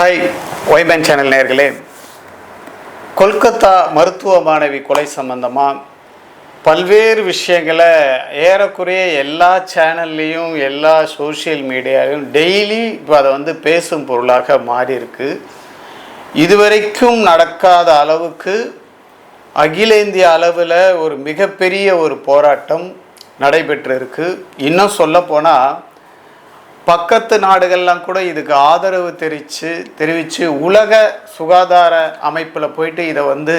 Hi ஒய்பேன் channel நேர்களே கொல்கத்தா மருத்துவ மாணவி கொலை சம்பந்தமாக பல்வேறு விஷயங்களை ஏறக்குறைய எல்லா சேனல்லையும் எல்லா சோஷியல் மீடியாலையும் டெய்லி இப்போ அதை வந்து பேசும் பொருளாக மாறி இருக்கு இதுவரைக்கும் நடக்காத அளவுக்கு அகில இந்திய அளவில் ஒரு மிகப்பெரிய ஒரு போராட்டம் நடைபெற்றிருக்கு. இன்னும் சொல்லப்போனால் பக்கத்து நாடுகள்லாம் கூட இதுக்கு ஆதரவு தெரிவித்து தெரிவித்து உலக சுகாதார அமைப்பில் போயிட்டு இதை வந்து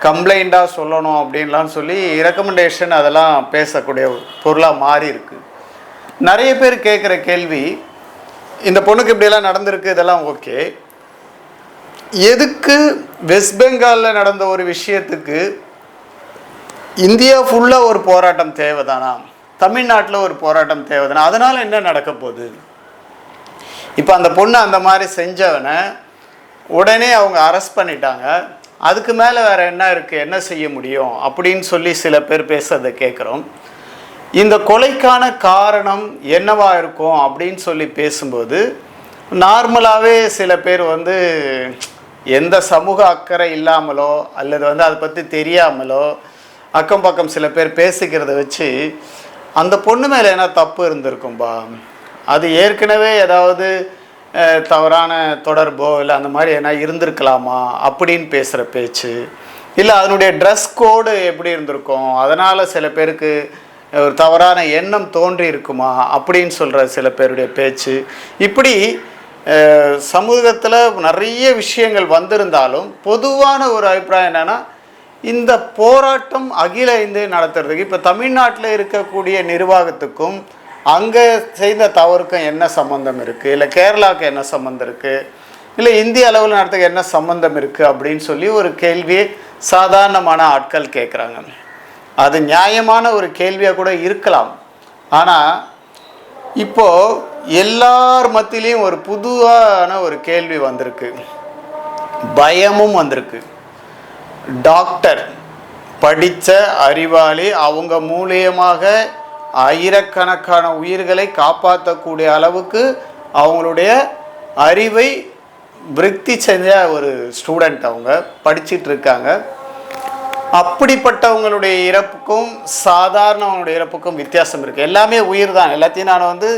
கம்ப்ளைண்ட்டாக சொல்லணும் அப்படின்லாம் சொல்லி ரெக்கமெண்டேஷன் அதெல்லாம் பேசக்கூடிய பொருளாக மாறி இருக்குது நிறைய பேர் கேட்குற கேள்வி இந்த பொண்ணுக்கு இப்படியெல்லாம் நடந்திருக்கு இதெல்லாம் ஓகே. எதுக்கு வெஸ்ட் பெங்காலில் நடந்த ஒரு விஷயத்துக்கு இந்தியா ஃபுல்லாக ஒரு போராட்டம் தேவைதானா? தமிழ்நாட்டில் ஒரு போராட்டம் தேவைதானே? அதனால் என்ன நடக்க போகுது? இப்போ அந்த பொண்ணு அந்த மாதிரி செஞ்சவனை உடனே அவங்க அரெஸ்ட் பண்ணிட்டாங்க. அதுக்கு மேலே வேறு என்ன இருக்குது என்ன செய்ய முடியும்? அப்படின்னு சொல்லி சில பேர் பேசுறதை கேட்குறோம் இந்த கொலைக்கான காரணம் என்னவா இருக்கும் அப்படின்னு சொல்லி பேசும்போது நார்மலாகவே சில பேர் வந்து எந்த சமூக அக்கறை இல்லாமலோ அல்லது வந்து அதை பற்றி தெரியாமலோ அக்கம் பக்கம் சில பேர் பேசிக்கிறத வச்சு அந்த பொண்ணு மேலே என்ன தப்பு இருந்திருக்கும்பா? அது ஏற்கனவே ஏதாவது தவறான தொடர்போ இல்லை அந்த மாதிரி என்ன இருந்திருக்கலாமா? அப்படின்னு பேசுகிற பேச்சு. இல்லை அதனுடைய ட்ரெஸ் கோடு எப்படி இருந்திருக்கும்? அதனால் சில பேருக்கு ஒரு தவறான எண்ணம் தோன்றி இருக்குமா? அப்படின்னு சொல்கிற சில பேருடைய பேச்சு. இப்படி சமூகத்தில் நிறைய விஷயங்கள் வந்திருந்தாலும் பொதுவான ஒரு அபிப்பிராயம் என்னென்னா இந்த போராட்டம் அகில இந்திய நடத்துறதுக்கு இப்போ தமிழ்நாட்டில் இருக்கக்கூடிய நிர்வாகத்துக்கும் அங்கே செய்த தவறுக்கும் என்ன சம்மந்தம் இருக்குது இல்லை கேரளாவுக்கு என்ன சம்மந்தம் இருக்குது இல்லை இந்திய அளவில் நடத்துக்கு என்ன சம்மந்தம் இருக்குது அப்படின்னு சொல்லி ஒரு கேள்வியை சாதாரணமான ஆட்கள் கேட்குறாங்க அது நியாயமான ஒரு கேள்வியாக கூட இருக்கலாம். ஆனால் இப்போது எல்லார் மத்தியிலையும் ஒரு புதுவான ஒரு கேள்வி வந்திருக்கு. பயமும் வந்திருக்கு. டாக்டர் படித்த அறிவாளி அவங்க மூலியமாக ஆயிரக்கணக்கான உயிர்களை காப்பாற்றக்கூடிய அளவுக்கு அவங்களுடைய அறிவை விருத்தி செஞ்ச ஒரு ஸ்டூடெண்ட் அவங்க படிச்சிட்டு இருக்காங்க. அப்படிப்பட்டவங்களுடைய இறப்புக்கும் சாதாரணவங்களுடைய இறப்புக்கும் வித்தியாசம் இருக்குது எல்லாமே உயிர் தான் எல்லாத்தையும் நான் வந்து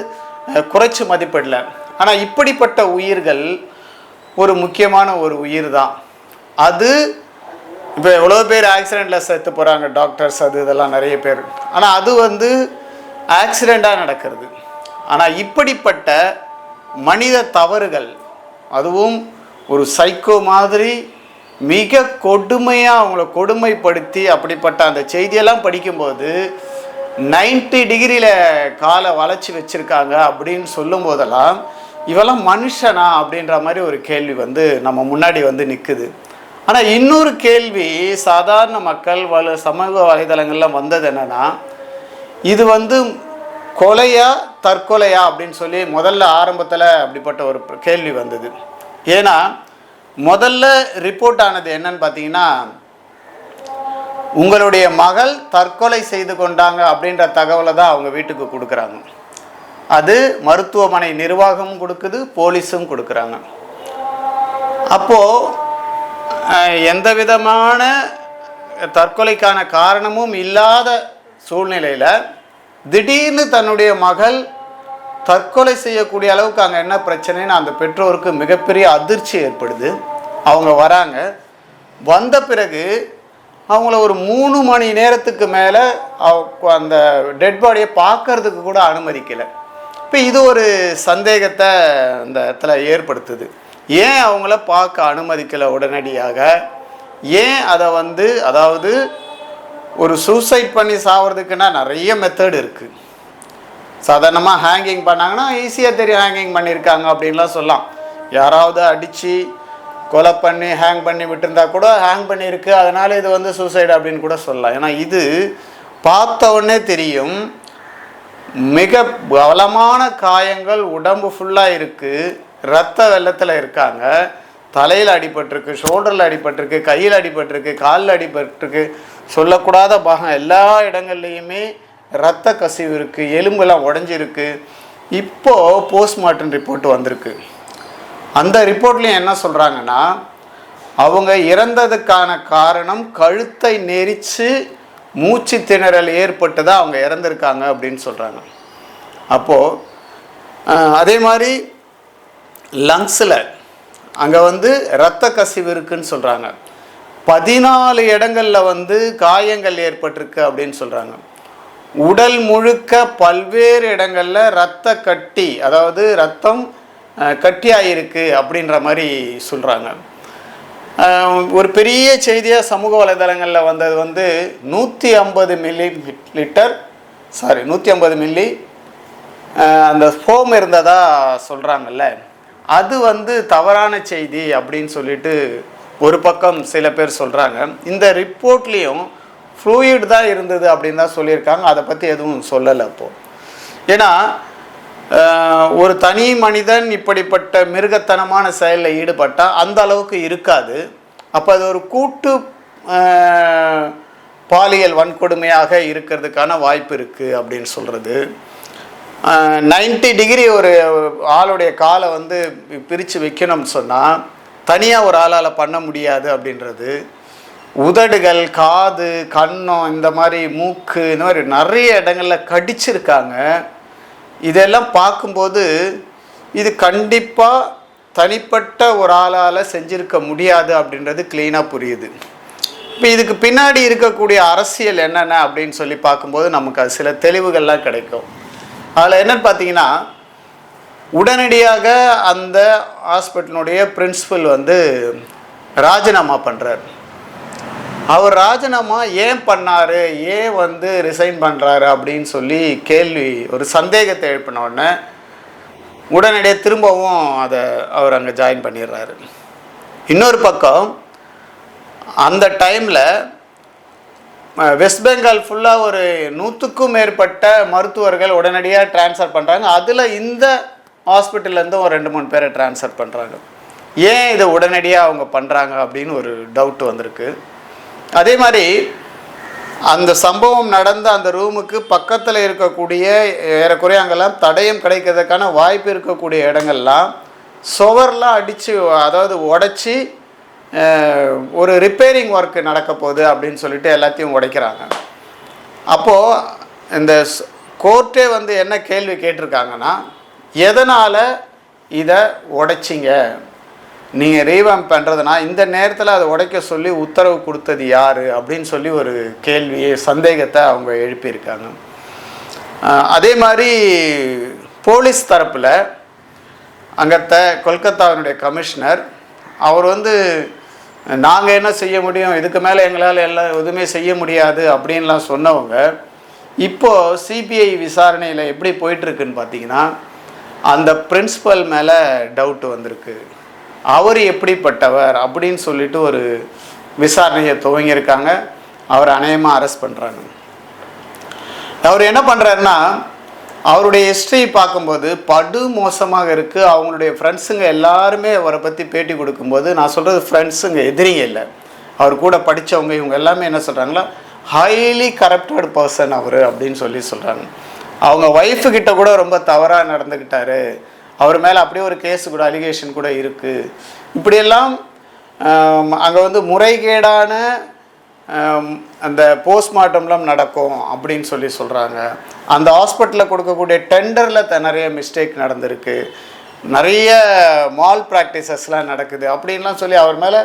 குறைச்சி மதிப்பிடல. ஆனால் இப்படிப்பட்ட உயிர்கள் ஒரு முக்கியமான ஒரு உயிர் தான் அது இப்போ எவ்வளோ பேர் ஆக்சிடெண்ட்டில் செத்து போகிறாங்க டாக்டர்ஸ் அது இதெல்லாம் நிறைய பேர். ஆனால் அது வந்து ஆக்சிடெண்ட்டாக நடக்கிறது. ஆனால் இப்படிப்பட்ட மனித தவறுகள் அதுவும் ஒரு சைக்கோ மாதிரி மிக கொடுமையாக அவங்கள கொடுமைப்படுத்தி அப்படிப்பட்ட அந்த செய்தியெல்லாம் படிக்கும்போது 90 டிகிரியில் காலை வளைச்சி வச்சுருக்காங்க அப்படின்னு சொல்லும் போதெல்லாம் இவெல்லாம் மனுஷனா அப்படின்ற மாதிரி ஒரு கேள்வி வந்து நம்ம முன்னாடி வந்து நிற்குது ஆனால் இன்னொரு கேள்வி சாதாரண மக்கள் வல சமூக வலைதளங்கள்லாம் வந்தது என்னன்னா இது வந்து கொலையா தற்கொலையா அப்படின்னு சொல்லி முதல்ல ஆரம்பத்தில் அப்படிப்பட்ட ஒரு கேள்வி வந்தது. ஏன்னா முதல்ல ரிப்போர்ட் ஆனது என்னன்னு பார்த்தீங்கன்னா உங்களுடைய மகள் தற்கொலை செய்து கொண்டாங்க அப்படின்ற தகவலை தான் அவங்க வீட்டுக்கு கொடுக்குறாங்க. அது மருத்துவமனை நிர்வாகமும் கொடுக்குது போலீஸும் கொடுக்குறாங்க. அப்போது எந்த விதமான தற்கொலைக்கான காரணமும் இல்லாத சூழ்நிலையில் திடீர்னு தன்னுடைய மகள் தற்கொலை செய்யக்கூடிய அளவுக்கு அங்கே என்ன பிரச்சனைன்னு அந்த பெற்றோருக்கு மிகப்பெரிய அதிர்ச்சி ஏற்படுது. அவங்க வராங்க. வந்த பிறகு அவங்கள ஒரு மூணு மணி நேரத்துக்கு மேலே அந்த டெட் பாடியை பார்க்கறதுக்கு கூட அனுமதிக்கலை. இப்போ இது ஒரு சந்தேகத்தை அந்த இடத்துல ஏற்படுத்துது. ஏன் அவங்கள பார்க்க அனுமதிக்கலை உடனடியாக? ஏன் அதை வந்து அதாவது ஒரு சூசைட் பண்ணி சாவறதுக்குன்னா நிறைய மெத்தட் இருக்குது சாதாரணமாக ஹேங்கிங் பண்ணாங்கன்னா ஈஸியாக தெரியும் ஹேங்கிங் பண்ணியிருக்காங்க அப்படின்லாம் சொல்லலாம். யாராவது அடித்து கொலை பண்ணி ஹேங் பண்ணி விட்டுருந்தா கூட ஹேங் பண்ணியிருக்கு. அதனால் இது வந்து சூசைடு அப்படின்னு கூட சொல்லலாம். ஏன்னா இது பார்த்தவொடனே தெரியும். மிக பலமான காயங்கள் உடம்பு ஃபுல்லாக இருக்குது ரத்த வெள்ளத்தில் இருக்காங்க. தலையில் அடிபட்டிருக்கு ஷோல்டரில் அடிபட்டிருக்கு கையில் அடிபட்டிருக்கு காலில் அடிபட்டிருக்கு. சொல்லக்கூடாத பாகம். எல்லா இடங்கள்லையுமே ரத்த கசிவு இருக்குது எலும்புலாம் உடஞ்சிருக்கு. இப்போது போஸ்ட்மார்ட்டம் ரிப்போர்ட் வந்திருக்கு. அந்த ரிப்போர்ட்லேயும் என்ன சொல்கிறாங்கன்னா அவங்க இறந்ததுக்கான காரணம் கழுத்தை நெரிச்சு மூச்சு திணறல் ஏற்பட்டு தான் அவங்க இறந்துருக்காங்க அப்படின்னு சொல்கிறாங்க அப்போது அதே மாதிரி லங்ஸில் அங்கே வந்து இரத்த கசிவு இருக்குன்னு சொல்கிறாங்க பதினாலு இடங்களில் வந்து காயங்கள் ஏற்பட்டிருக்கு அப்படின்னு சொல்கிறாங்க உடல் முழுக்க பல்வேறு இடங்களில் இரத்த கட்டி அதாவது ரத்தம் கட்டியாயிருக்கு அப்படின்ற மாதிரி சொல்கிறாங்க ஒரு பெரிய செய்தியாக சமூக வலைதளங்களில் வந்தது வந்து நூற்றி ஐம்பது மில்லி லிட்டர் சாரி நூற்றி ஐம்பது மில்லி அந்த ஃபோம் இருந்ததாக சொல்கிறாங்கல்ல அது வந்து தவறான செய்தி அப்படின்னு சொல்லிட்டு ஒரு பக்கம் சில பேர் சொல்கிறாங்க இந்த ரிப்போர்ட்லேயும் ஃப்ளூயிட் தான் இருந்தது அப்படின்னு தான் சொல்லியிருக்காங்க. அதை பற்றி எதுவும் சொல்லலை அப்போது ஏன்னா ஒரு தனி மனிதன் இப்படிப்பட்ட மிருகத்தனமான செயலில் ஈடுபட்டால் அந்த அளவுக்கு இருக்காது. அப்போ அது ஒரு கூட்டு பாலியல் வன்கொடுமையாக இருக்கிறதுக்கான வாய்ப்பு இருக்குது அப்படின்னு சொல்கிறது நைன்டி டிகிரி ஒரு ஆளுடைய காலை வந்து பிரித்து வைக்கணும்னு சொன்னால் தனியாக ஒரு ஆளால் பண்ண முடியாது அப்படின்றது. உதடுகள் காது கன்னம் இந்த மாதிரி மூக்கு இந்த மாதிரி நிறைய இடங்களில் கடிச்சிருக்காங்க. இதெல்லாம் பார்க்கும்போது இது கண்டிப்பாக தனிப்பட்ட ஒரு ஆளால் செஞ்சிருக்க முடியாது அப்படின்றது க்ளீனாக புரியுது. இப்போ இதுக்கு பின்னாடி இருக்கக்கூடிய அரசியல் என்னென்ன அப்படின்னு சொல்லி பார்க்கும்போது நமக்கு அது சில தெளிவுகள்லாம் கிடைக்கும். அதில் என்னன்னு பார்த்தீங்கன்னா உடனடியாக அந்த ஹாஸ்பிட்டலுடைய பிரின்சிபல் வந்து ராஜினாமா பண்ணுறார் அவர் ராஜினாமா ஏன் பண்ணார்? ஏன் வந்து ரிசைன் பண்ணுறாரு அப்படின்னு சொல்லி கேள்வி ஒரு சந்தேகத்தை எழுப்பின உடனே உடனடியாக திரும்பவும் அதை அவர் அங்கே ஜாயின் பண்ணிடுறாரு. இன்னொரு பக்கம் அந்த டைமில் வெஸ்ட் பெங்கால் ஃபுல்லாக ஒரு நூற்றுக்கும் மேற்பட்ட மருத்துவர்கள் உடனடியாக ட்ரான்ஸ்ஃபர் பண்ணுறாங்க அதில் இந்த ஹாஸ்பிட்டல்லேருந்து ஒரு ரெண்டு மூணு பேரை ட்ரான்ஸ்ஃபர் பண்ணுறாங்க ஏன் இதை உடனடியாக அவங்க பண்ணுறாங்க அப்படின்னு ஒரு டவுட் வந்திருக்கு. அதே மாதிரி அந்த சம்பவம் நடந்த அந்த ரூமுக்கு பக்கத்தில் இருக்கக்கூடிய ஏறக்குறைய அங்கெல்லாம் தடயம் கிடைக்கிறதுக்கான வாய்ப்பு இருக்கக்கூடிய இடங்கள்லாம் சுவர்லாம் அடித்து அதாவது உடச்சி ஒரு ரிப்பேரிங் ஒர்க் நடக்க போகுது அப்படின்னு சொல்லிட்டு எல்லாத்தையும் உடைக்கிறாங்க. அப்போது இந்த கோர்ட்டே வந்து என்ன கேள்வி கேட்டிருக்காங்கன்னா எதனால் இதை உடைச்சிங்க? நீங்கள் ரீவாம் பண்ணுறதுனா இந்த நேரத்தில் அதை உடைக்க சொல்லி உத்தரவு கொடுத்தது யார்? அப்படின்னு சொல்லி ஒரு கேள்வியை சந்தேகத்தை அவங்க எழுப்பியிருக்காங்க. அதே மாதிரி போலீஸ் தரப்பில் அங்கத்த கொல்கத்தாவினுடைய கமிஷனர் அவர் வந்து நாங்கள் என்ன செய்ய முடியும்? இதுக்கு மேலே எங்களால் எல்லாம் எதுவுமே செய்ய முடியாது அப்படின்லாம் சொன்னவங்க இப்போது சிபிஐ விசாரணையில் எப்படி போயிட்டுருக்குன்னு பார்த்தீங்கன்னா அந்த பிரின்சிபல் மேலே டவுட் வந்திருக்கு. அவர் எப்படிப்பட்டவர் அப்படின்னு சொல்லிட்டு ஒரு விசாரணையை துவங்கியிருக்காங்க. அவர் அநேகமாக அரெஸ்ட் பண்ணுறாங்க அவர் என்ன பண்ணுறாருன்னா அவருடைய ஹிஸ்ட்ரி பார்க்கும்போது படு மோசமாக இருக்குது அவங்களுடைய ஃப்ரெண்ட்ஸுங்க எல்லாருமே அவரை பற்றி பேட்டி கொடுக்கும்போது நான் சொல்கிறது ஃப்ரெண்ட்ஸுங்க எதிரிங்க இல்லை. அவர் கூட படித்தவங்க இவங்க எல்லாமே என்ன சொல்கிறாங்களா ஹைலி கரப்டட் பர்சன் அவர் அப்படின்னு சொல்லி சொல்கிறாங்க அவங்க ஒய்ஃபு கிட்ட கூட ரொம்ப தவறாக நடந்துக்கிட்டாரு அவர் மேலே அப்படியே ஒரு கேஸ் கூட அலிகேஷன் கூட இருக்குது இப்படியெல்லாம் அங்கே வந்து முறைகேடான அந்த போஸ்ட்மார்ட்டம்லாம் நடக்கும் அப்படின்னு சொல்லி சொல்கிறாங்க அந்த ஹாஸ்பிட்டலில் கொடுக்கக்கூடிய டெண்டரில் த நிறைய மிஸ்டேக் நடந்திருக்கு. நிறைய மால் ப்ராக்டிசஸ்லாம் நடக்குது அப்படின்லாம் சொல்லி அவர் மேலே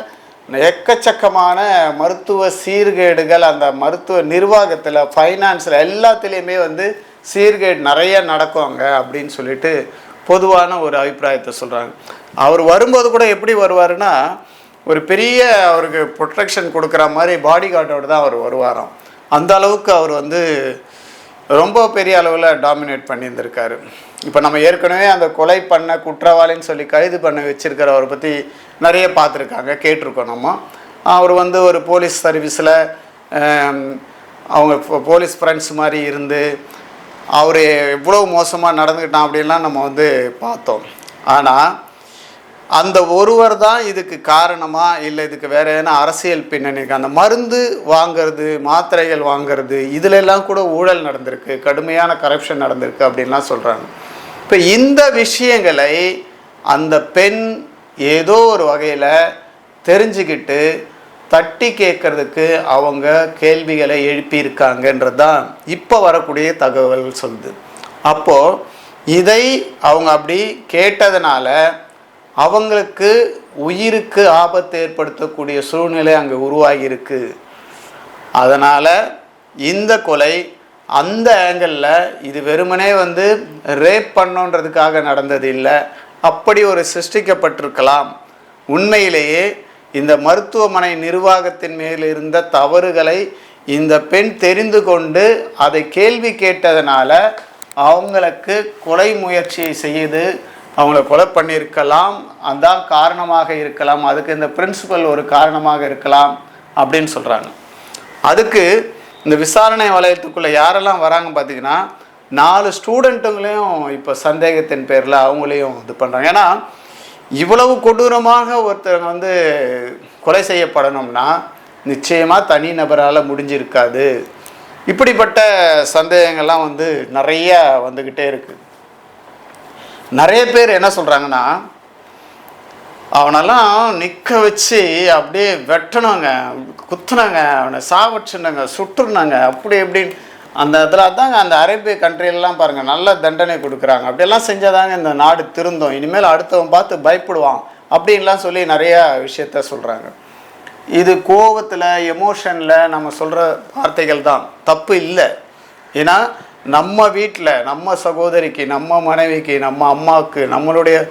எக்கச்சக்கமான மருத்துவ சீர்கேடுகள் அந்த மருத்துவ நிர்வாகத்தில் ஃபைனான்ஸில் எல்லாத்துலேயுமே வந்து சீர்கேடு நிறைய நடக்கும் அங்கே அப்படின்னு சொல்லிட்டு பொதுவான ஒரு அபிப்பிராயத்தை சொல்கிறாங்க அவர் வரும்போது கூட எப்படி வருவாருன்னா ஒரு பெரிய அவருக்கு ப்ரொட்டெக்ஷன் கொடுக்குற மாதிரி பாடி கார்டோடு தான் அவர் வருவாராம். அந்த அளவுக்கு அவர் வந்து ரொம்ப பெரிய அளவில் டாமினேட் பண்ணியிருந்திருக்காரு. இப்போ நம்ம ஏற்கனவே அந்த கொலை பண்ண குற்றவாளின்னு சொல்லி கைது பண்ண வச்சுருக்கிறவரை பற்றி நிறைய பார்த்துருக்காங்க கேட்டிருக்கோம் நம்ம. அவர் வந்து ஒரு போலீஸ் சர்வீஸில் அவங்க போலீஸ் ஃப்ரெண்ட்ஸ் மாதிரி இருந்து அவர் எவ்வளோ மோசமாக நடந்துக்கிட்டான் அப்படின்லாம் நம்ம வந்து பார்த்தோம். ஆனால் அந்த ஒருவர் தான் இதுக்கு காரணமா இல்லை இதுக்கு வேற எதனா அரசியல் பின்னணி இருக்கு? அந்த மருந்து வாங்கிறது மாத்திரைகள் வாங்குறது இதுலெல்லாம் கூட ஊழல் நடந்திருக்கு கடுமையான கரப்ஷன் நடந்திருக்கு அப்படின்லாம் சொல்கிறாங்க இப்போ இந்த விஷயங்களை அந்த பெண் ஏதோ ஒரு வகையில் தெரிஞ்சுக்கிட்டு தட்டி கேட்கறதுக்கு அவங்க கேள்விகளை எழுப்பியிருக்காங்கன்றது தான் இப்போ வரக்கூடிய தகவல் சொல்லுது. அப்போது இதை அவங்க அப்படி கேட்டதுனால அவங்களுக்கு உயிருக்கு ஆபத்து ஏற்படுத்தக்கூடிய சூழ்நிலை அங்கே உருவாகியிருக்கு. அதனால் இந்த கொலை அந்த ஆங்கிளில் இது வெறுமனே வந்து ரேப் பண்ணோன்றதுக்காக நடந்தது இல்லை. அப்படி ஒரு சிருஷ்டிக்கப்பட்டிருக்கலாம். உண்மையிலேயே இந்த மருத்துவமனை நிர்வாகத்தின் மேல் இருந்த தவறுகளை இந்த பெண் தெரிந்து கொண்டு அதை கேள்வி கேட்டதனால அவங்களுக்கு கொலை முயற்சியை செய்து அவங்கள கொலை பண்ணியிருக்கலாம். அதான் காரணமாக இருக்கலாம். அதுக்கு இந்த பிரின்சிபல் ஒரு காரணமாக இருக்கலாம் அப்படின்னு சொல்கிறாங்க அதுக்கு இந்த விசாரணை வலயத்துக்குள்ளே யாரெல்லாம் வராங்க பார்த்தீங்கன்னா நாலு ஸ்டூடெண்ட்டுங்களையும் இப்போ சந்தேகத்தின் பேரில் அவங்களையும் இது பண்ணுறாங்க ஏன்னா இவ்வளவு கொடூரமாக ஒருத்தர் வந்து கொலை செய்யப்படணும்னா நிச்சயமாக தனி நபரால் முடிஞ்சிருக்காது. இப்படிப்பட்ட சந்தேகங்கள்லாம் வந்து நிறைய வந்துக்கிட்டே இருக்குது நிறைய பேர் என்ன சொல்கிறாங்கன்னா அவனெல்லாம் நிற்க வச்சு அப்படியே வெட்டினாங்க குத்துனாங்க அவனை சாவச்சுனாங்க சுட்டுருனாங்க அப்படி இப்படின்னு. அந்த இதில் தாங்க அந்த அரேபிய கண்ட்ரிலலாம் பாருங்கள் நல்ல தண்டனை கொடுக்குறாங்க. அப்படியெல்லாம் செஞ்சாதாங்க இந்த நாடு திருந்தோம். இனிமேல் அடுத்தவன் பார்த்து பயப்படுவான் அப்படின்லாம் சொல்லி நிறையா விஷயத்த சொல்கிறாங்க இது கோவத்தில் எமோஷனில் நம்ம சொல்கிற வார்த்தைகள் தான். தப்பு இல்லை. ஏன்னா நம்ம வீட்டில் நம்ம சகோதரிக்கு நம்ம மனைவிக்கு நம்ம அம்மாவுக்கு நம்மளுடைய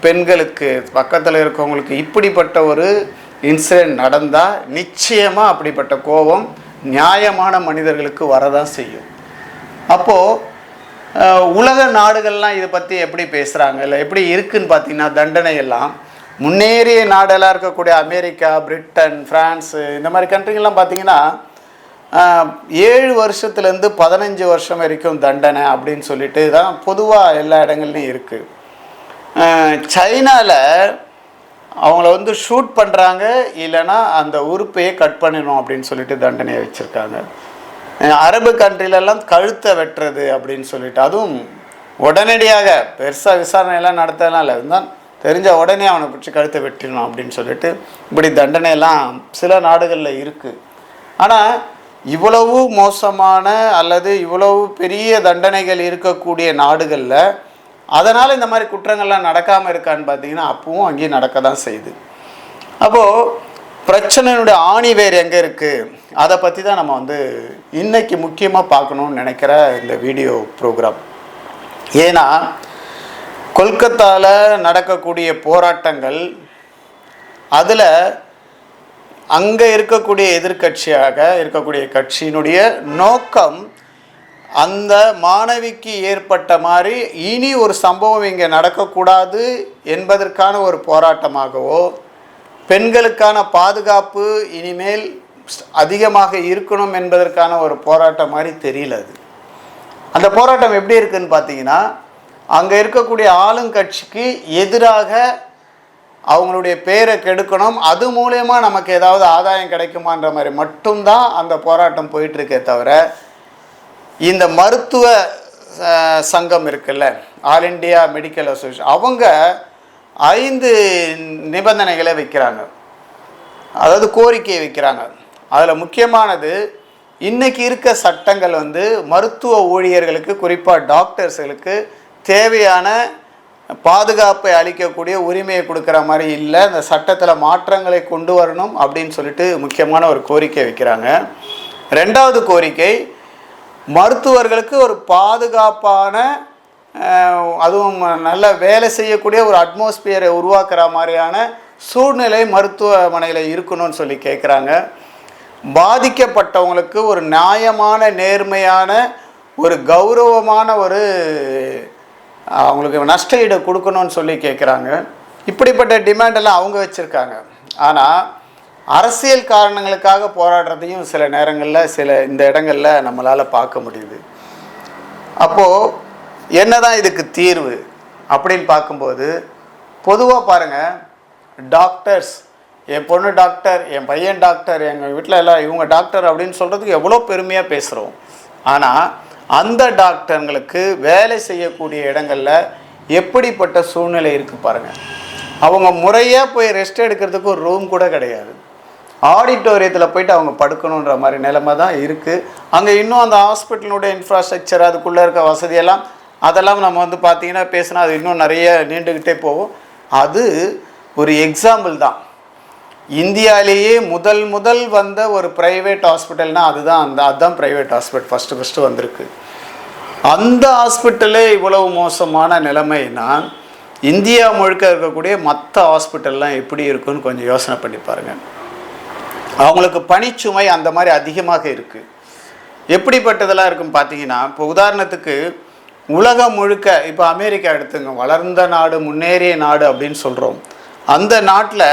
பெண்களுக்கு பக்கத்தில் இருக்கவங்களுக்கு இப்படிப்பட்ட ஒரு இன்சிடென்ட் நடந்தால் நிச்சயமாக அப்படிப்பட்ட கோபம் நியாயமான மனிதர்களுக்கு வரதான் செய்யும். அப்போது உலக நாடுகள்லாம் இதை பற்றி எப்படி பேசுகிறாங்க இல்லை எப்படி இருக்குதுன்னு பார்த்தீங்கன்னா தண்டனை எல்லாம் முன்னேறிய நாடெல்லாம் இருக்கக்கூடிய அமெரிக்கா பிரிட்டன் ஃப்ரான்ஸு இந்த மாதிரி கண்ட்ரிங்கெல்லாம் பார்த்தீங்கன்னா ஏழு வருஷத்துலேருந்து பதினஞ்சு வருஷம் வரைக்கும் தண்டனை அப்படின்னு சொல்லிட்டு தான் பொதுவாக எல்லா இடங்கள்லையும் இருக்குது சைனாவில் அவங்கள வந்து ஷூட் பண்ணுறாங்க இல்லைன்னா அந்த உறுப்பையே கட் பண்ணிடணும் அப்படின்னு சொல்லிட்டு தண்டனையை வச்சுருக்காங்க. அரபு கண்ட்ரிலெல்லாம் கழுத்தை வெட்டுறது அப்படின்னு சொல்லிட்டு அதுவும் உடனடியாக பெருசாக விசாரணையெல்லாம் நடத்தலாம் இல்லை. இருந்தால் தெரிஞ்ச உடனே அவனை பிடிச்சி கழுத்தை வெட்டிடணும் அப்படின்னு சொல்லிட்டு இப்படி தண்டனையெல்லாம் சில நாடுகளில் இருக்குது ஆனால் இவ்வளவு மோசமான அல்லது இவ்வளவு பெரிய தண்டனைகள் இருக்கக்கூடிய நாடுகளில் அதனால் இந்த மாதிரி குற்றங்கள்லாம் நடக்காமல் இருக்கான்னு பார்த்தீங்கன்னா அப்பவும் அங்கேயும் நடக்க தான் செய்யுது. அப்போது பிரச்சனையினுடைய ஆணி வேர் எங்கே இருக்குது அதை பற்றி தான் நம்ம வந்து இன்றைக்கி முக்கியமாக பார்க்கணும்னு நினைக்கிற இந்த வீடியோ ப்ரோக்ராம் ஏன்னா கொல்கத்தாவில் நடக்கக்கூடிய போராட்டங்கள் அதில் அங்கே இருக்கக்கூடிய எதிர்க்கட்சியாக இருக்கக்கூடிய கட்சியினுடைய நோக்கம் அந்த மாணவிக்கு ஏற்பட்ட மாதிரி இனி ஒரு சம்பவம் இங்கே நடக்கக்கூடாது என்பதற்கான ஒரு போராட்டமாகவோ பெண்களுக்கான பாதுகாப்பு இனிமேல் அதிகமாக இருக்கணும் என்பதற்கான ஒரு போராட்டம் மாதிரி தெரியல அது. அந்த போராட்டம் எப்படி இருக்குன்னு பார்த்தீங்கன்னா அங்கே இருக்கக்கூடிய ஆளுங்கட்சிக்கு எதிராக அவங்களுடைய பேரை கெடுக்கணும். அது மூலயமா நமக்கு ஏதாவது ஆதாயம் கிடைக்குமான்ற மாதிரி மட்டும்தான் அந்த போராட்டம் போயிட்டுருக்கே தவிர இந்த மருத்துவ சங்கம் இருக்குல்ல ஆல் இண்டியா மெடிக்கல் அசோசியேஷன் அவங்க ஐந்து நிபந்தனைகளை வைக்கிறாங்க. அதாவது கோரிக்கையை வைக்கிறாங்க. அதில் முக்கியமானது இன்றைக்கி இருக்க சட்டங்கள் வந்து மருத்துவ ஊழியர்களுக்கு குறிப்பாக டாக்டர்ஸ்களுக்கு தேவையான பாதுகாப்பை அளிக்கக்கூடிய உரிமையை கொடுக்குற மாதிரி இல்லை. இந்த சட்டத்தில் மாற்றங்களை கொண்டு வரணும் அப்படின்னு சொல்லிட்டு முக்கியமான ஒரு கோரிக்கை வைக்கிறாங்க. ரெண்டாவது கோரிக்கை மருத்துவர்களுக்கு ஒரு பாதுகாப்பான அதுவும் நல்ல வேலை செய்யக்கூடிய ஒரு அட்மாஸ்பியரை உருவாக்குற மாதிரியான சூழ்நிலை மருத்துவமனையில் இருக்கணும்னு சொல்லி கேட்குறாங்க பாதிக்கப்பட்டவங்களுக்கு ஒரு நியாயமான நேர்மையான ஒரு கௌரவமான ஒரு அவங்களுக்கு நஷ்ட ஈடு கொடுக்கணும்னு சொல்லி கேட்குறாங்க இப்படிப்பட்ட டிமாண்டெல்லாம் அவங்க வச்சுருக்காங்க. ஆனால் அரசியல் காரணங்களுக்காக போராடுறதையும் சில நேரங்களில் சில இந்த இடங்களில் நம்மளால் பார்க்க முடியுது. அப்போது என்னதான் இதுக்கு தீர்வு அப்படின்னு பார்க்கும்போது பொதுவாக பாருங்கள் டாக்டர்ஸ் என் பொண்ணு டாக்டர் என் பையன் டாக்டர் எங்கள் வீட்டில் எல்லாம் இவங்க டாக்டர் அப்படின்னு சொல்கிறதுக்கு எவ்வளோ பெருமையாக பேசுகிறோம் ஆனால் அந்த டாக்டருங்களுக்கு வேலை செய்யக்கூடிய இடங்களில் எப்படிப்பட்ட சூழ்நிலை இருக்குது பாருங்கள் அவங்க முறையாக போய் ரெஸ்ட் எடுக்கிறதுக்கு ஒரு ரூம் கூட கிடையாது. ஆடிட்டோரியத்தில் போயிட்டு அவங்க படுக்கணுன்ற மாதிரி நிலைமை தான் இருக்குது அங்கே இன்னும் அந்த ஹாஸ்பிட்டலுடைய இன்ஃப்ராஸ்ட்ரக்சர் அதுக்குள்ளே இருக்க வசதியெல்லாம் அதெல்லாம் நம்ம வந்து பார்த்திங்கன்னா பேசினா அது இன்னும் நிறைய நீண்டுக்கிட்டே போகும். அது ஒரு எக்ஸாம்பிள் தான். இந்தியாவிலேயே முதல் முதல் வந்த ஒரு ப்ரைவேட் ஹாஸ்பிட்டல்னால் அதுதான் அந்த அதுதான் ப்ரைவேட் ஹாஸ்பிட்டல் ஃபஸ்ட்டு ஃபஸ்ட்டு வந்திருக்கு. அந்த ஹாஸ்பிட்டலே இவ்வளவு மோசமான நிலைமைனா இந்தியா முழுக்க இருக்கக்கூடிய மற்ற ஹாஸ்பிட்டல்லாம் எப்படி இருக்குன்னு கொஞ்சம் யோசனை பண்ணி பாருங்கள் அவங்களுக்கு பணிச்சுமை அந்த மாதிரி அதிகமாக இருக்குது எப்படிப்பட்டதெல்லாம் இருக்கும் பார்த்தீங்கன்னா இப்போ உதாரணத்துக்கு உலகம் முழுக்க இப்போ அமெரிக்கா எடுத்துங்க வளர்ந்த நாடு முன்னேறிய நாடு அப்படின்னு சொல்கிறோம் அந்த நாட்டில்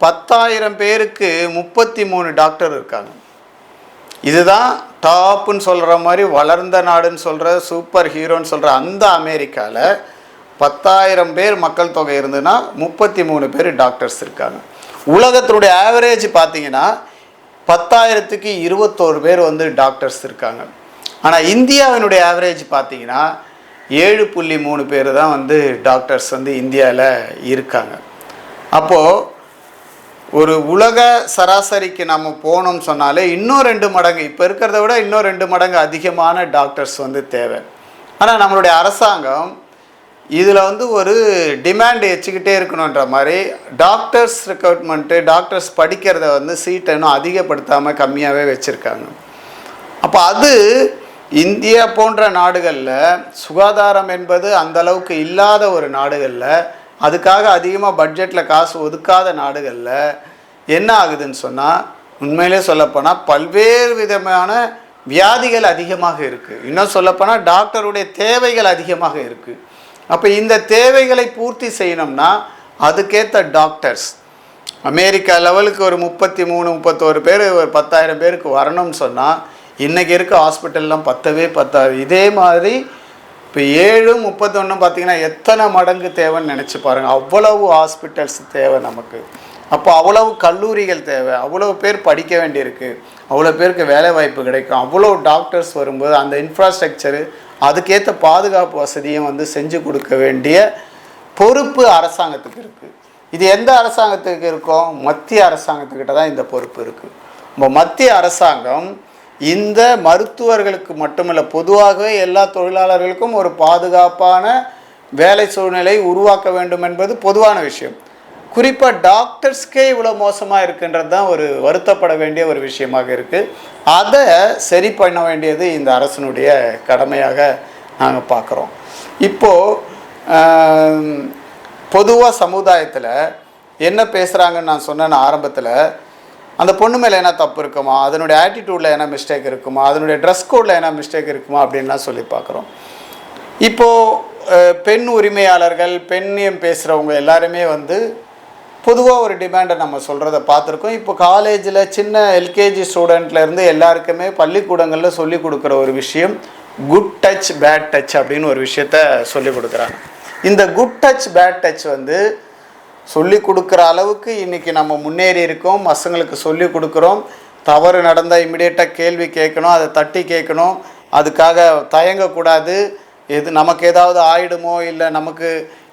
பத்தாயிரம் பேருக்கு முப்பத்தி மூணு டாக்டர் இருக்காங்க. இதுதான் டாப்புன்னு சொல்கிற மாதிரி வளர்ந்த நாடுன்னு சொல்கிற சூப்பர் ஹீரோன்னு சொல்கிற அந்த அமெரிக்காவில் பத்தாயிரம் பேர் மக்கள் தொகை இருந்ததுன்னா முப்பத்தி மூணு பேர் டாக்டர்ஸ் இருக்காங்க. உலகத்தினுடைய ஆவரேஜ் பார்த்தீங்கன்னா பத்தாயிரத்துக்கு இருபத்தோரு பேர் வந்து டாக்டர்ஸ் இருக்காங்க. ஆனால் இந்தியாவினுடைய ஆவரேஜ் பார்த்தீங்கன்னா ஏழு புள்ளி மூணு பேர் தான் வந்து டாக்டர்ஸ் வந்து இந்தியாவில் இருக்காங்க. அப்போது ஒரு உலக சராசரிக்கு நம்ம போனோம்னு சொன்னாலே இன்னும் ரெண்டு மடங்கு இப்போ இருக்கிறத விட இன்னும் ரெண்டு மடங்கு அதிகமான டாக்டர்ஸ் வந்து தேவை. ஆனால் நம்மளுடைய அரசாங்கம் இதில் வந்து ஒரு டிமாண்ட் வச்சுக்கிட்டே இருக்கணுன்ற மாதிரி டாக்டர்ஸ் ரெக்ரூட்மெண்ட்டு டாக்டர்ஸ் படிக்கிறத வந்து சீட்டை இன்னும் அதிகப்படுத்தாமல் கம்மியாகவே வச்சுருக்காங்க. அப்போ அது இந்தியா போன்ற நாடுகளில் சுகாதாரம் என்பது அந்தளவுக்கு இல்லாத ஒரு நாடுகளில் அதுக்காக அதிகமாக பட்ஜெட்டில் காசு ஒதுக்காத நாடுகளில் என்ன ஆகுதுன்னு சொன்னால் உண்மையிலே சொல்லப்போனால் பல்வேறு விதமான வியாதிகள் அதிகமாக இருக்குது இன்னும் சொல்லப்போனால் டாக்டருடைய தேவைகள் அதிகமாக இருக்குது அப்போ இந்த தேவைகளை பூர்த்தி செய்யணும்னா அதுக்கேற்ற டாக்டர்ஸ் அமெரிக்கா லெவலுக்கு ஒரு முப்பத்தி மூணு முப்பத்தோரு பேர் ஒரு பத்தாயிரம் பேருக்கு வரணும்னு சொன்னால் இன்றைக்கி இருக்க ஹாஸ்பிட்டல்லாம் பத்தவே பத்தாது. இதே மாதிரி இப்போ ஏழு முப்பத்தொன்று பார்த்தீங்கன்னா எத்தனை மடங்கு தேவைன்னு நினச்சி பாருங்கள் அவ்வளவு ஹாஸ்பிட்டல்ஸ் தேவை நமக்கு. அப்போ அவ்வளவு கல்லூரிகள் தேவை. அவ்வளோ பேர் படிக்க வேண்டியிருக்கு. அவ்வளோ பேருக்கு வேலை வாய்ப்பு கிடைக்கும். அவ்வளோ டாக்டர்ஸ் வரும்போது அந்த இன்ஃப்ராஸ்ட்ரக்சரு அதுக்கேற்ற பாதுகாப்பு வசதியும் வந்து செஞ்சு கொடுக்க வேண்டிய பொறுப்பு அரசாங்கத்துக்கு இருக்குது இது எந்த அரசாங்கத்துக்கு இருக்கும் மத்திய அரசாங்கத்துக்கிட்ட தான் இந்த பொறுப்பு இருக்குது இப்போ மத்திய அரசாங்கம் இந்த மருத்துவர்களுக்கு மட்டுமல்ல பொதுவாகவே எல்லா தொழிலாளர்களுக்கும் ஒரு பாதுகாப்பான வேலை சூழ்நிலை உருவாக்க வேண்டும் என்பது பொதுவான விஷயம். குறிப்பாக டாக்டர்ஸ்க்கே இவ்வளோ மோசமாக இருக்குன்றது தான் ஒரு வருத்தப்பட வேண்டிய ஒரு விஷயமாக இருக்குது அதை சரி பண்ண வேண்டியது இந்த அரசனுடைய கடமையாக நாங்கள் பார்க்குறோம். இப்போது பொதுவாக சமுதாயத்தில் என்ன பேசுகிறாங்கன்னு நான் சொன்னேன்னு ஆரம்பத்தில். அந்த பொண்ணு மேலே என்ன தப்பு இருக்குமா? அதனுடைய ஆட்டிடியூடில் என்ன மிஸ்டேக் இருக்குமா? அதனுடைய ட்ரெஸ் கோடில் என்ன மிஸ்டேக் இருக்குமா? அப்படின்லாம் சொல்லி பார்க்குறோம். இப்போது பெண் உரிமையாளர்கள் பெண்ணியம் பேசுகிறவங்க எல்லாருமே வந்து பொதுவாக ஒரு டிமாண்டை நம்ம சொல்கிறத பார்த்துருக்கோம். இப்போ காலேஜில் சின்ன எல்கேஜி ஸ்டூடெண்ட்லேருந்து எல்லாருக்குமே பள்ளிக்கூடங்களில் சொல்லி கொடுக்குற ஒரு விஷயம் குட் டச் பேட் டச் அப்படின்னு ஒரு விஷயத்த சொல்லி கொடுக்குறாங்க. இந்த குட் டச் பேட் டச் வந்து சொல்லி கொடுக்குற அளவுக்கு இன்றைக்கி நம்ம முன்னேறி இருக்கோம். பசங்களுக்கு சொல்லி கொடுக்குறோம். தவறு நடந்தால் இமிடியேட்டாக கேள்வி கேட்கணும். அதை தட்டி கேட்கணும். அதுக்காக தயங்கக்கூடாது. எது நமக்கு ஏதாவது ஆயிடுமோ இல்லை நமக்கு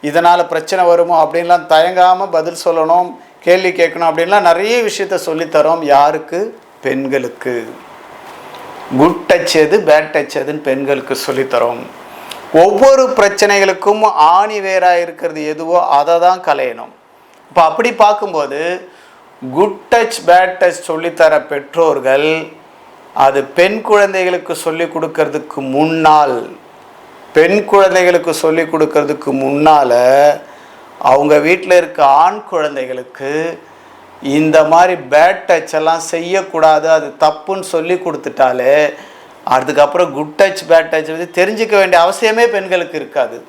இதனால் பிரச்சனை வருமோ அப்படின்லாம் தயங்காமல் பதில் சொல்லணும். கேள்வி கேட்கணும் அப்படின்லாம் நிறைய விஷயத்த சொல்லித்தரோம் யாருக்கு? பெண்களுக்கு. குட் டச் எது பேட் டச் எதுன்னு பெண்களுக்கு சொல்லித்தரோம் ஒவ்வொரு பிரச்சனைகளுக்கும் ஆணி வேராக இருக்கிறது எதுவோ அதை தான் கலையணும் இப்போ அப்படி பார்க்கும்போது குட் டச் பேட் டச் சொல்லித்தர பெற்றோர்கள் அது பெண் குழந்தைகளுக்கு சொல்லி கொடுக்கறதுக்கு முன்னால் பெண் குழந்தைகளுக்கு சொல்லி கொடுக்கறதுக்கு முன்னால் அவங்க வீட்டில் இருக்க ஆண் குழந்தைகளுக்கு இந்த மாதிரி பேட் டச் எல்லாம் செய்யக்கூடாது அது தப்புன்னு சொல்லி கொடுத்துட்டாலே அதுக்கப்புறம் குட் டச் பேட் டச் வந்து தெரிஞ்சுக்க வேண்டிய அவசியமே பெண்களுக்கு இருக்காது.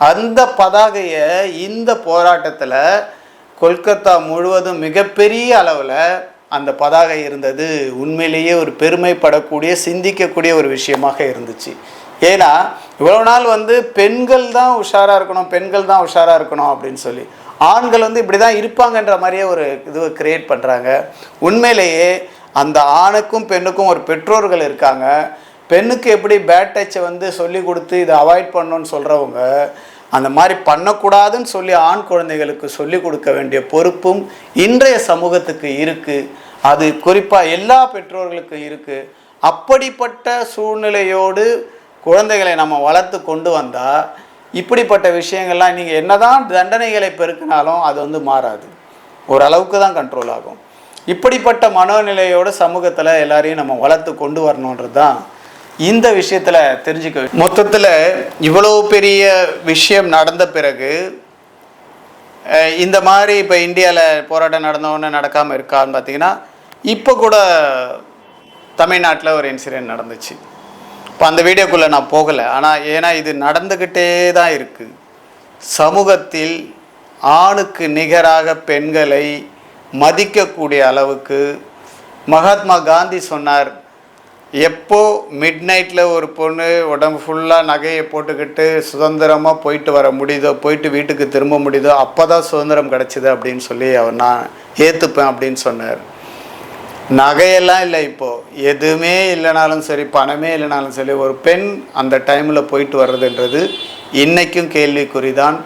அந்த பதாகையை இந்த போராட்டத்தில் கொல்கத்தா முழுவதும் மிகப்பெரிய அளவில் அந்த பதாகை இருந்தது. உண்மையிலேயே ஒரு பெருமைப்படக்கூடிய சிந்திக்கக்கூடிய ஒரு விஷயமாக இருந்துச்சு. ஏன்னா இவ்வளோ நாள் வந்து பெண்கள் தான் உஷாராக இருக்கணும் பெண்கள் தான் உஷாராக இருக்கணும் அப்படின்னு சொல்லி. ஆண்கள் வந்து இப்படி தான் இருப்பாங்கன்ற மாதிரியே ஒரு இதுவை கிரியேட் பண்ணுறாங்க உண்மையிலேயே அந்த ஆணுக்கும் பெண்ணுக்கும் ஒரு பெற்றோர்கள் இருக்காங்க. பெண்ணுக்கு எப்படி பேட் டச்சை வந்து சொல்லி கொடுத்து இதை அவாய்ட் பண்ணணும்னு சொல்கிறவங்க அந்த மாதிரி பண்ணக்கூடாதுன்னு சொல்லி ஆண் குழந்தைகளுக்கு சொல்லிக் கொடுக்க வேண்டிய பொறுப்பும் இன்றைய சமூகத்துக்கு இருக்குது அது குறிப்பாக எல்லா பெற்றோர்களுக்கும் இருக்குது அப்படிப்பட்ட சூழ்நிலையோடு குழந்தைகளை நம்ம வளர்த்து கொண்டு வந்தால் இப்படிப்பட்ட விஷயங்கள்லாம் நீங்கள் என்னதான் தண்டனைகளை பெருக்கினாலும் அது வந்து மாறாது. ஓரளவுக்கு தான் கண்ட்ரோல் ஆகும். இப்படிப்பட்ட மனோநிலையோட சமூகத்தில் எல்லாரையும் நம்ம வளர்த்து கொண்டு வரணுன்றது தான் இந்த விஷயத்தில் தெரிஞ்சுக்க மொத்தத்தில் இவ்வளோ பெரிய விஷயம் நடந்த பிறகு இந்த மாதிரி இப்போ இந்தியாவில் போராட்டம் நடந்தவொன்னே நடக்காமல் இருக்கான்னு பார்த்தீங்கன்னா இப்போ கூட தமிழ்நாட்டில் ஒரு இன்சிடென்ட் நடந்துச்சு. இப்போ அந்த வீடியோக்குள்ளே நான் போகலை. ஆனால் ஏன்னா இது நடந்துக்கிட்டே தான் இருக்குது சமூகத்தில் ஆணுக்கு நிகராக பெண்களை மதிக்கக்கூடிய அளவுக்கு மகாத்மா காந்தி சொன்னார் எப்போ மிட் நைட்டில் ஒரு பொண்ணு உடம்பு ஃபுல்லாக நகையை போட்டுக்கிட்டு சுதந்திரமாக போயிட்டு வர முடியுதோ போயிட்டு வீட்டுக்கு திரும்ப முடியுதோ அப்போ தான் சுதந்திரம் கிடச்சிது அப்படின்னு சொல்லி அவர் நான் ஏற்றுப்பேன் அப்படின்னு சொன்னார். நகையெல்லாம் இல்லை இப்போது எதுவுமே இல்லைனாலும் சரி பணமே இல்லைனாலும் சரி ஒரு பெண் அந்த டைமில் போயிட்டு வர்றதுன்றது இன்றைக்கும் கேள்விக்குறி தான்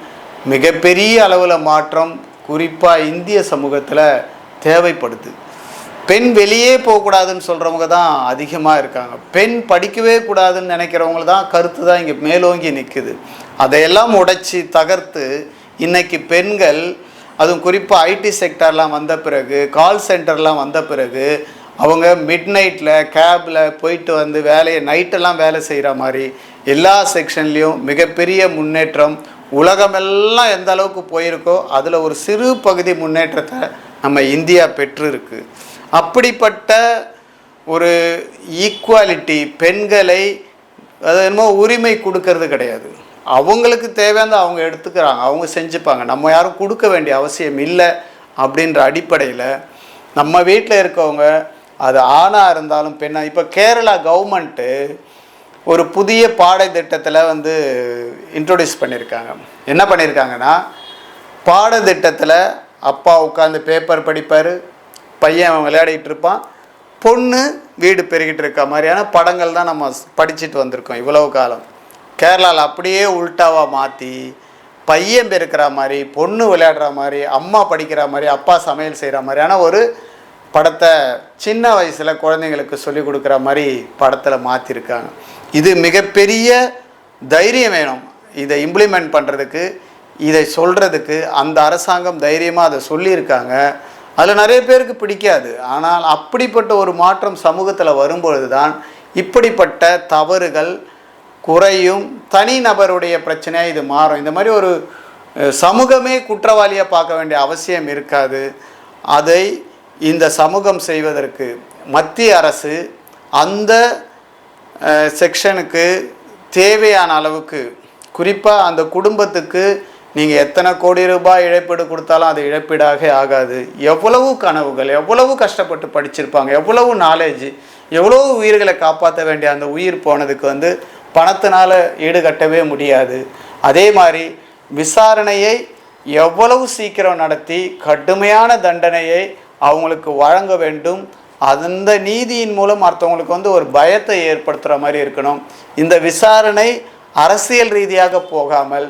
மிகப்பெரிய அளவில் மாற்றம் குறிப்பாக இந்திய சமூகத்தில் தேவைப்படுது. பெண் வெளியே போகக்கூடாதுன்னு சொல்கிறவங்க தான் அதிகமாக இருக்காங்க. பெண் படிக்கவே கூடாதுன்னு நினைக்கிறவங்க தான் கருத்து தான் இங்கே மேலோங்கி நிற்குது அதையெல்லாம் உடைச்சி தகர்த்து இன்றைக்கி பெண்கள் அதுவும் குறிப்பாக ஐடி செக்டர்லாம் வந்த பிறகு கால் சென்டர்லாம் வந்த பிறகு அவங்க மிட் நைட்டில் கேபில் போயிட்டு வந்து வேலையை நைட்டெல்லாம் வேலை செய்கிற மாதிரி எல்லா செக்ஷன்லேயும் மிகப்பெரிய முன்னேற்றம் உலகமெல்லாம் எந்த அளவுக்கு போயிருக்கோ அதில் ஒரு சிறு பகுதி முன்னேற்றத்தை நம்ம இந்தியா பெற்றிருக்கு. அப்படிப்பட்ட ஒரு ஈக்குவாலிட்டி பெண்களை அது என்னமோ உரிமை கொடுக்கறது கிடையாது. அவங்களுக்கு தேவையானதை அவங்க எடுத்துக்கிறாங்க அவங்க செஞ்சுப்பாங்க. நம்ம யாரும் கொடுக்க வேண்டிய அவசியம் இல்லை அப்படின்ற அடிப்படையில் நம்ம வீட்டில் இருக்கவங்க அது ஆணாக இருந்தாலும் பெண்ணாக இப்போ கேரளா கவர்மெண்ட்டு ஒரு புதிய பாடத்திட்டத்தில் வந்து இன்ட்ரொடியூஸ் பண்ணியிருக்காங்க என்ன பண்ணியிருக்காங்கன்னா பாடத்திட்டத்தில் அப்பா உட்காந்து பேப்பர் படிப்பார் பையன் அவன் விளையாடிட்டு இருப்பான். பொண்ணு வீடு பெருகிட்டு இருக்க மாதிரியான படங்கள் தான் நம்ம படிச்சுட்டு வந்திருக்கோம் இவ்வளவு காலம். கேரளாவில் அப்படியே உல்ட்டாவாக மாற்றி பையன் பெருக்கிற மாதிரி பொண்ணு விளையாடுற மாதிரி அம்மா படிக்கிற மாதிரி அப்பா சமையல் செய்கிற மாதிரியான ஒரு படத்தை சின்ன வயசில் குழந்தைங்களுக்கு சொல்லி கொடுக்குற மாதிரி படத்தில் மாற்றிருக்காங்க இது மிகப்பெரிய தைரியம் வேணும். இதை இம்ப்ளிமெண்ட் பண்ணுறதுக்கு இதை சொல்கிறதுக்கு அந்த அரசாங்கம் தைரியமாக அதை சொல்லியிருக்காங்க. அதில் நிறைய பேருக்கு பிடிக்காது. ஆனால் அப்படிப்பட்ட ஒரு மாற்றம் சமூகத்தில் வரும்பொழுது தான் இப்படிப்பட்ட தவறுகள் குறையும். தனிநபருடைய பிரச்சனையாக இது மாறும். இந்த மாதிரி ஒரு சமூகமே குற்றவாளியாக பார்க்க வேண்டிய அவசியம் இருக்காது. அதை இந்த சமூகம் செய்வதற்கு மத்திய அரசு அந்த செக்ஷனுக்கு தேவையான அளவுக்கு குறிப்பாக அந்த குடும்பத்துக்கு நீங்கள் எத்தனை கோடி ரூபாய் இழப்பீடு கொடுத்தாலும் அது இழப்பீடாக ஆகாது. எவ்வளவு கனவுகள் எவ்வளவு கஷ்டப்பட்டு படிச்சிருப்பாங்க எவ்வளவு நாலேஜ் எவ்வளவு உயிர்களை காப்பாற்ற வேண்டிய அந்த உயிர் போனதுக்கு வந்து பணத்தினால் ஈடுகட்டவே முடியாது. அதே மாதிரி விசாரணையை எவ்வளவு சீக்கிரம் நடத்தி கடுமையான தண்டனையை அவங்களுக்கு வழங்க வேண்டும். அந்த நீதியின் மூலம் மற்றவங்களுக்கு வந்து ஒரு பயத்தை ஏற்படுத்துகிற மாதிரி இருக்கணும். இந்த விசாரணை அரசியல் ரீதியாக போகாமல்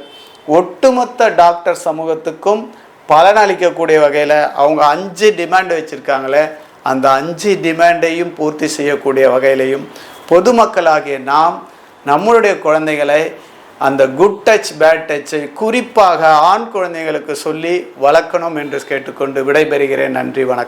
ஒட்டுமொத்த டாக்டர் சமூகத்துக்கும் பலனளிக்கக்கூடிய வகையில் அவங்க அஞ்சு டிமாண்ட் வச்சுருக்காங்களே அந்த அஞ்சு டிமாண்டையும் பூர்த்தி செய்யக்கூடிய வகையிலையும் பொதுமக்களாகிய நாம் நம்மளுடைய குழந்தைகளை அந்த குட் டச் பேட் டச்சை குறிப்பாக ஆண் குழந்தைகளுக்கு சொல்லி வளர்க்கணும் என்று கேட்டுக்கொண்டு விடைபெறுகிறேன். நன்றி வணக்கம்.